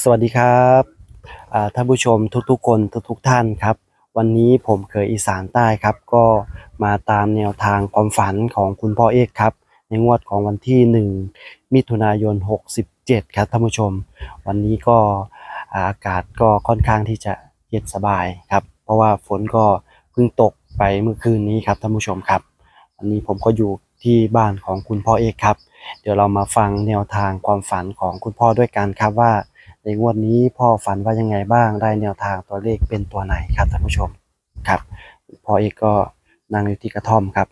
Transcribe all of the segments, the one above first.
สวัสดีครับท่านผู้ชมทุกๆคนทุกๆท่านครับ วันนี้ผมเคยอีสานใต้ครับ ก็มาตามแนวทางความฝันของคุณพ่อเอกครับ ในงวดของวันที่ 1 มิถุนายน 67 ครับท่านผู้ชม วันนี้ก็อ่าอากาศก็ค่อนข้างที่จะเย็นสบายครับ เพราะว่าฝนก็เพิ่งตกไปเมื่อคืนนี้ครับท่านผู้ชมครับ วันนี้ผมก็อยู่ที่บ้านของคุณพ่อเอกครับ เดี๋ยวเรามาฟังแนวทางความฝันของคุณพ่อด้วยกันครับว่า ในงวดนี้พ่อฝันว่ายังไงบ้างได้แนวทางตัวเลขเป็นตัวไหนครับท่านผู้ชมครับพ่อเอกก็นั่งอยู่ที่กระท่อมครับ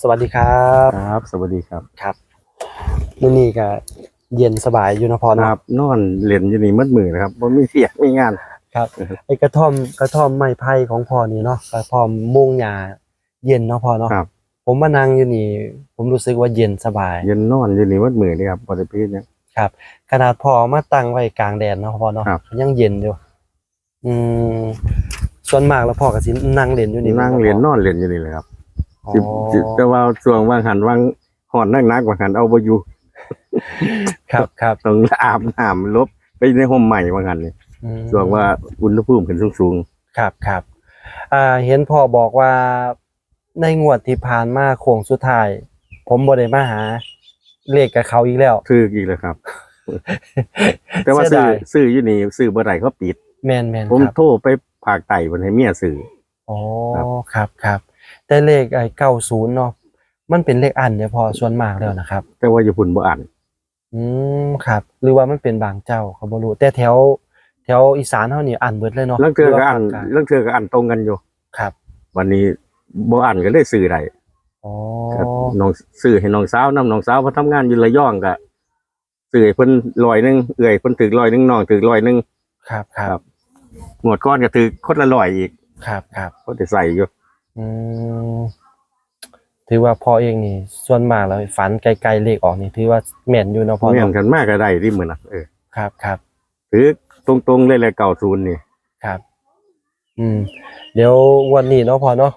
สวัสดีครับครับ สวัสดีครับครับมื้อนี้ก็เย็นสบายอยู่เนาะพ่อคเนาะรับนอนเล่นอยู่นี่มืดมือนะครับบ่มีเสียงมีงานครับไอ้กระท่อมกระท่อมไม้ไผ่ของพ่อนี่เนาะกระท่อมมุงหญ้าเย็นเนาะพ่อเนาะครับ ผมมานั่งอยู่นี่ ผมรู้สึกว่าเย็นสบาย เย็นนอนอยู่นี่มืดมือนี่ครับบ่ได้พีดเนี่ยครับ ขนาดพอเอามาตั้งไว้กลางแดดเนาะพ่อเนาะครับยังเย็นอยู่อืมส่วนมากแล้วพ่อก็สินั่งเล่นอยู่นี่นั่งเล่นนอนเล่นอยู่นี่เลยครับอ๋อสิสิแต่ว่าช่วงว่างหันว่างหอนนักนักๆว่างหันเอาบ่อยู่ครับครับต้องอาบน้ำลบไปในห่มใหม่ว่างหันนี่อืมช่วงว่าอุณหภูมิขึ้นสูงครับครับอ่าเห็นพ่อบอกว่า ในงวดที่ผ่านมาโค้งสุดท้าย ผมบ่ได้มาหา เลขกับเขาอีกแล้วๆถืออีกแล้วครับ แต่ว่าเสีซื้ยอดาย ซื้ออยู่นี่ซื้อบ่ได้เขาปิด แม่นแม่นผมครับโทรไปภาคใต้เพิ่นให้เมียซื้อ อ๋อครับครับครับแต่เลขไอ้เก้าศูนย์เนาะมันเป็นเลขอันเนี่ยพอส่วนมากแล้วนะครับ แต่ว่าอยู่พุ่นบ่อ่านอืมครับ หรือว่ามันเป็นบางเจ้าเขาบ่รู้แต่แถว แถวอีสานเฮานี่อันเบิดเลยเนาะลังเทื่อก็อ่านหรืว่ภคกลงลังเทื่อก็อ่านตรงกันอยู่ครับ วันนี้ บ่อ่านก็เลยซื้อได้อ๋อครับน้องซื้อให้น้องสาวนํน้องสาวเพาทำงานอยู่ระยองก็ซื้อให้เพิ่นร้อยหนึงเอื้อยเพิ่นถึกร้อยหนึงน้องถึกร้อยหนึงครับครัครับบงวดก้อนก็ถึกคนละร้อยอีกครับครับก็ได้ใส่อยู่อืมถือว่าพ่อเองนี่ ส่วนมากแล้วฝันไกลๆเลขออกนี่ถือว่าแม่นอยู่เนาะพ่อแม่นเนาะกันมากก็ได้ที่มื้อน่ะเออครับครับถือตรงๆเลยเลย90นี่ ครับ อืม เดี๋ยววันนี้เนาะพ่อเนาะ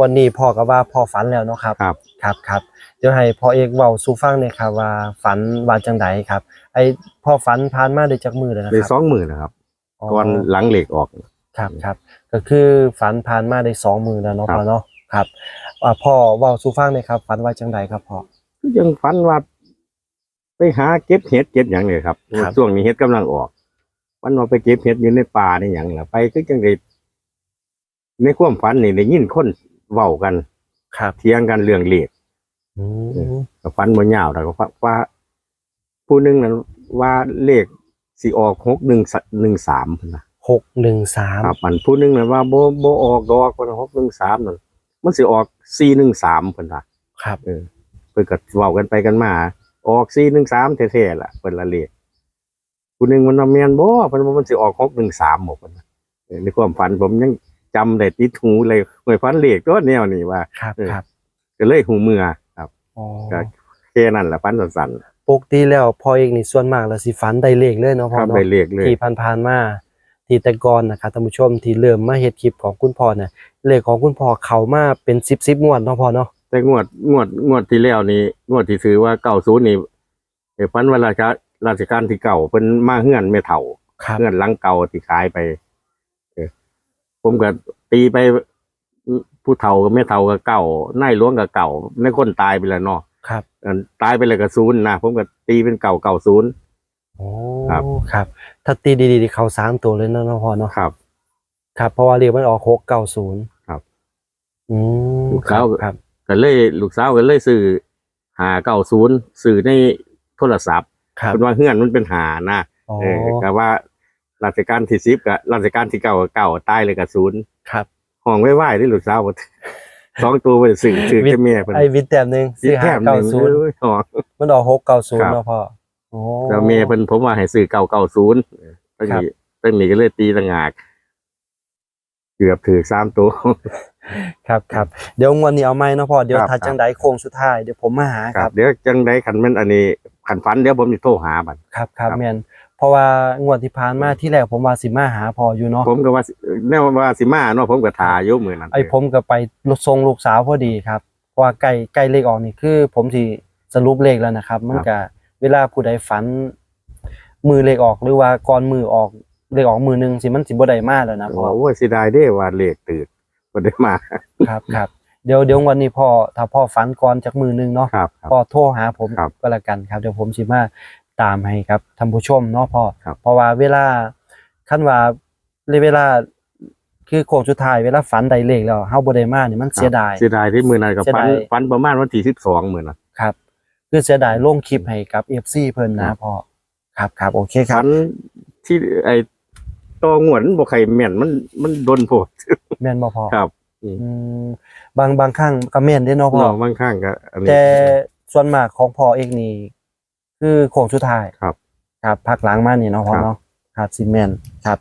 วันนี้พ่อก็ว่าพ่อฝันแล้วเนาะครับ ครับ ครับครับเดี๋ยวให้พ่อเอกเว้าสู่ฟังหน่อยครับว่าฝันว่าจังไดครับ ไอ้พ่อฝันผ่านมาได้จักมือแล้วนะได้ครับสองหมื่นนะครับก่อนหลังเหล็กออก ครับครับ ก็คือฝันผ่านมาได้สองมือแล้วเนาะครับพ่อเนาะครับอ่าพ่อเว้าสู่ฟังหน่อยครับ ฝันว่าจังไดครับพ่อ ยังฝันว่าไปหาเก็บเห็ดเก็บหยังเลยครับครับ ช่วงนี้เห็ดกำลังออกวันว่าไปเก็บเห็ดอยู่ในป่าในหยังล่ะไปคือจังไดในความฝันนี่ได้ยินคน เว้ากันครับเถียงกันเรื่องเลขอืมก็ฝันบ่ยาวแต่ก็ว่าว่า ผู้หนึงนั้นว่าเลขสิออกหกหนึ่งหนึ่งสามนะหกหนึ่งสามครับอันผู้หนึงนั้นว่าบ่บ่ออกดอกคนหกหนึ่งสามนั่นมันสิออกสี่หนึ่งสามเพิ่นว่าครับเออเพิ่นก็เว้ากันไปกันมา ออกสี่หนึ่งสามแท้ๆล่ะเพิ่นละเลขผู้หนึงมันว่าแม่นบ่เพิ่นว่ามันสิออกหกหนึ่งสามบ่เพิ่นว่าเออในความฝันผมยัง จำได้ติดหูเลยหวยฝันเลขตัวแนวนี้ว่าครับเออครับก็เลยหูเมือครับอ๋อก็แค่นั้นล่ะฝันสั้นปกติแล้วพ่อเอกนี่ส่วนมากแล้วสิฝันได้เลขเลยเนาะๆพ่อครับเนาะได้เลขเลย ที่ผ่านๆมาที่แต่ก่อนนะครับท่านผู้ชมที่เริ่มมาเฮ็ดคลิปของคุณพ่อเนี่ยเลขของคุณพ่อเข้ามาเป็น10 10งวดเนาะพ่อเนาะ แต่งวดงวดงวดที่แล้วนี่งวดที่ถือว่าเก่าศูนย์นี่เอ่อพันเวลาราชการราชการที่เก่าเพิ่นมาเฮือนไม่เท่าครับ เฮือนหลังเก่าที่ขายไปเออ ผมก็ตีไปผู้เฒ่ากับแม่เฒ่ากับเก่านายหลวงกับเก่าในคนตายไปแล้วเนาะครับอันตายไปเลยกับศูนย์นะผมก็ตีเป็นเก่าเก่าศูนย์โอ้ครับครับ ถ้าตีดีๆเข้าสามตัวเลยเนาะเนาะพ่อเนาะครับ ครับเพราะว่าเลขมันออก690ครับอืมลูกครัสาบวครับก็เลยลูกสาวก็เลยซื้อหาเก่าศูนย์ซื้อในโทรศัพท์ครับเป็นว่าเฮือนมันเป็นหานะอ๋อเออก็ว่า ราชการที่สิบกับราชการที่เก่ากับเก่าตายเลยกับศูนย์ครับห้องไว้ไหวที่ลูกสาวบ่สองตัวไปสื่อสื่อแค่เมียเพิ่นไอ้วิทย์แต้มหนึงสิแถมหนึ่ง4590เอ้ยห้องมันออก690ครับเนาะพ่อโอ้แล้วเมียเพิ่นผมว่าให้สื่อเก่าเก่าศูนย์ตั้งครับนี้ตั้งนี้ก็เลยตีต่างหากเกือบถือสามตัว ครับครับเดี๋ยวงวดนี้เอาไหมเนาะพ่อเดี๋ยวครับ ถ้าจังใดโค้งสุดท้ายเดี๋ยวผมมาหาคครัรับบ เดี๋ยวจังได้ขันแมันอันนี้ขันฟันเดี๋ยวผมจะโทรหาบัด ครับครับครับ แมนเพราะว่างวดที่ผ่านมาที่แรกผมว่าสิมาหาพออยู่เนาะผมก็ว่าสิแน่ว่าสิมาเนาะผมก็ทาอยู่มื้อนั้นไอ้ผมก็ไปทรงลูกสาวพอดีครับเพราะว่าใกล้ใกล้เลขออกนี่คือ ผมสิสรุปเลขแล้วนะครับ มันครับก็เวลาผู้ใดฝัน มือเลขออกหรือว่าก่อนมือออกเลขออกมือหนึงสิมันสิบ่ได้มาแล้วนะพ่อโอ้ยเสียดายเด้ว่าเลขตื่น บ่ได้มา ครับครับเดี๋ยวเดี๋ยววันนี้พ่อถ้าพ่อฝันก่อนจากมือหนึงเนาะครับครับ พ่อโทรหาผมครับก็แล้วกันครับ เดี๋ยวผมสิมาตามให้ครับท่านผู้ชมเนาะพ่อครับเพราะว่าเวลาคันว่าเวลาคือโค้งสุดท้ายเวลาฝันใดเลขแล้วเฮาบ่ได้มานี่มันเสียดาย เสียดายที่มือนั้นกับเสียฟันดายฟันประมาณวันที่สิบสองมือน่ะครับ คือเสียดายลงคลิปให้กับ FC เพิ่นนะครับพ่อครับครับโอเคครัฟับ นที่ไอ้ ตัวงวดมันบ่ใครแม่นมันมันโดนโพดแม่นบ่พ่อครับอืมบางบางครั้งก็แม่นเด้เนาะพ่อเนาะบางครั้งก็อันนี้ แต่ส่วนมากของพ่อเองนี่คือโค้งสุดท้ายครับครับพักหลังมานี่เนาะพ่อครับ เนาะครับซีเมนครับ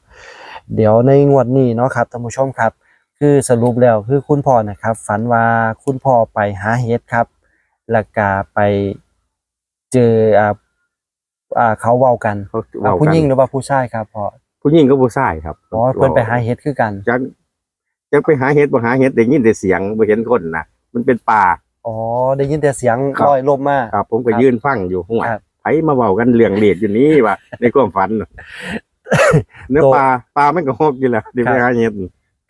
เดี๋ยวในงวดนี้เนาะครับท่านผู้ชมครับ คือสรุปแล้วคือคุณพ่อนะครับ ฝันว่าคุณพ่อไปหาเห็ดครับ แล้วก็ไปเจออ่าอ่าเขาเว้ากันเขาอ่าเว้าผู้กันหญิงหรือว่าผู้ชายครับพ่อ ผู้หญิงก็ผู้ชายครับอ๋อเพิ่นไปหาเห็ดคือกันจักจักไปหาเห็ดบ่หาเห็ดได้ยินแต่เสียงบ่เห็นคนนะมันเป็นป่าอ๋อได้ยินแต่เสียงครับลอยลมมาครับ ผมก็ครับยืนฟังอยู่หัวครับไผมาเว้ากันเรื่องเลดอยู่นี้ว่าในความฝันน่ะเนื้อตัวปลาปลามันก็ฮอกอยู่แล้วที่ไปหาเห็ด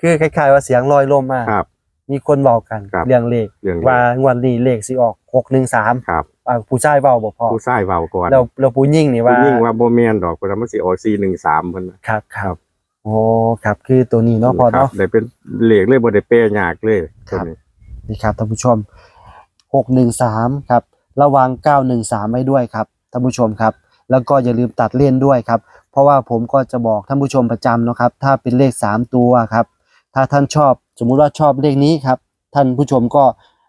คือคล้ายๆว่าเสียงลอยลมมาครับ มีคนเว้ากันครับเรื่องเลขเรื่องว่างวดนี้เลขสิออก613ครับ อ่าผู้ชายเว้าบ่พ่อผู้ชายเว้าก่อนแล้วแล้วผู้หญิงนี่ผู้ว่าหญิงว่าบ่แม่นดอกเพราะว่ามันสิออก413เพิ่นน่ะครับคครัรับบโอ้ครับ คือตัวนี้เนาะพอครับเนาะได้เป็นเลขเลยบ่ได้แปลยากเลยครับตัวนี้นี่ครับท่านผู้ชมหกหนึ่งสามครับ ระวังเก้าหนึ่งสามไว้ด้วยครับท่านผู้ชมครับ แล้วก็อย่าลืมตัดเล่นด้วยครับ เพราะว่าผมก็จะบอกท่านผู้ชมประจำเนาะครับ ถ้าเป็นเลขสามตัวครับ ถ้าท่านชอบ สมมุติว่าชอบเลขนี้ครับ ท่านผู้ชมก็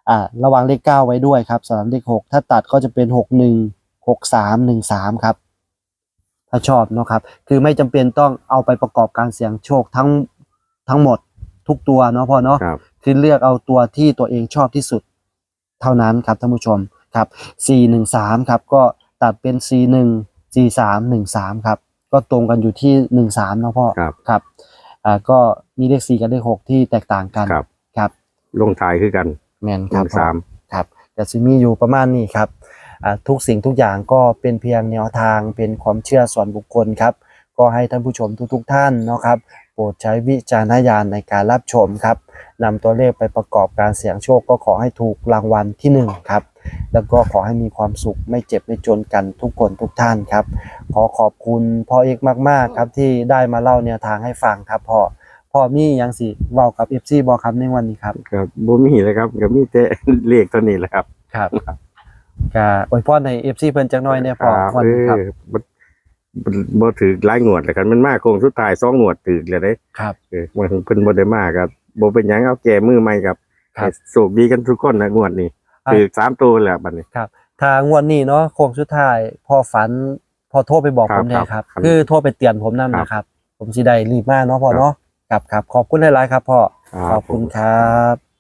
อ่าระวังเลขเก้าไว้ด้วยครับสำหรับเลขหกถ้าตัดก็จะเป็นหกหนึ่งหกสามหนึ่งสามครับ ถ้าชอบเนาะครับ คือไม่จำเป็นต้องเอาไปประกอบการเสี่ยงโชคทั้งทั้งหมดทุกตัวเนาะพ่อเนาะครับ คือเลือกเอาตัวที่ตัวเองชอบที่สุดเท่านั้นครับท่านผู้ชมครับ 413 ครับ ก็ตัดเป็น 41 43 13 ครับ ก็ตรงกันอยู่ที่ 13เนาะพ่อครับ ครับอ่าก็มีเลข 4 กับเลข 6 ที่แตกต่างกันครับครับลงท้ายคือกัน แมนครับพ่อ13ครับแต่ซิมีอยู่ประมาณนี้ครับอ่าทุกสิ่งทุกอย่างก็เป็นเพียงแนวทางเป็นความเชื่อส่วนบุคคลครับ ก็ให้ท่านผู้ชมทุกๆท่านเนาะครับ โปรดใช้วิจารณญาณในการรับชมครับนำตัวเลขไปประกอบการเสี่ยงโชคก็ขอให้ถูกรางวัลที่หนึ่งครับ แล้วก็ขอให้มีความสุขไม่เจ็บไม่จนกันทุกคนทุกท่านครับ ขอขอบคุณพ่อเอกมากๆครับที่ได้มาเล่าแนวทางให้ฟังครับพ่อ พ่อมีหยังสิเว้ากับ FC บอครับในวันนี้ครับ ครับบ่มีเลยครับก็มีแต่เลขเท่านี้แหละครับ ครับก็อวยพรให้ FC เพิ่นจักหน่อยเนี่ยพอครับวันเอนี้ครับอบ่บ่บ่ถือหลายงวดแล้วกันมันมาโค้งสุดท้ายสองงวดถือเลยเด้ ครับ เออมันเพิ่นบ่ได้มาครับบ่เป็นหยังเอาแก้มือใหม่ครับครับ ให้โชคดีกันทุกคนนะงวดนี้อะถือสามตัวแล้วบัดนี้ ทางวันนี้เนาะโค้งสุดท้ายพอฝันพอโทรไปบอกครัผบมเนี่ยครับ ครับคือโทรไปเตือนผมนั่นครับนะครับ ผมสิได้รีบมาเนาะพ่อเนาะ ครับครับขอบคุณหลายๆครับพ่อครับขอบคุณครับ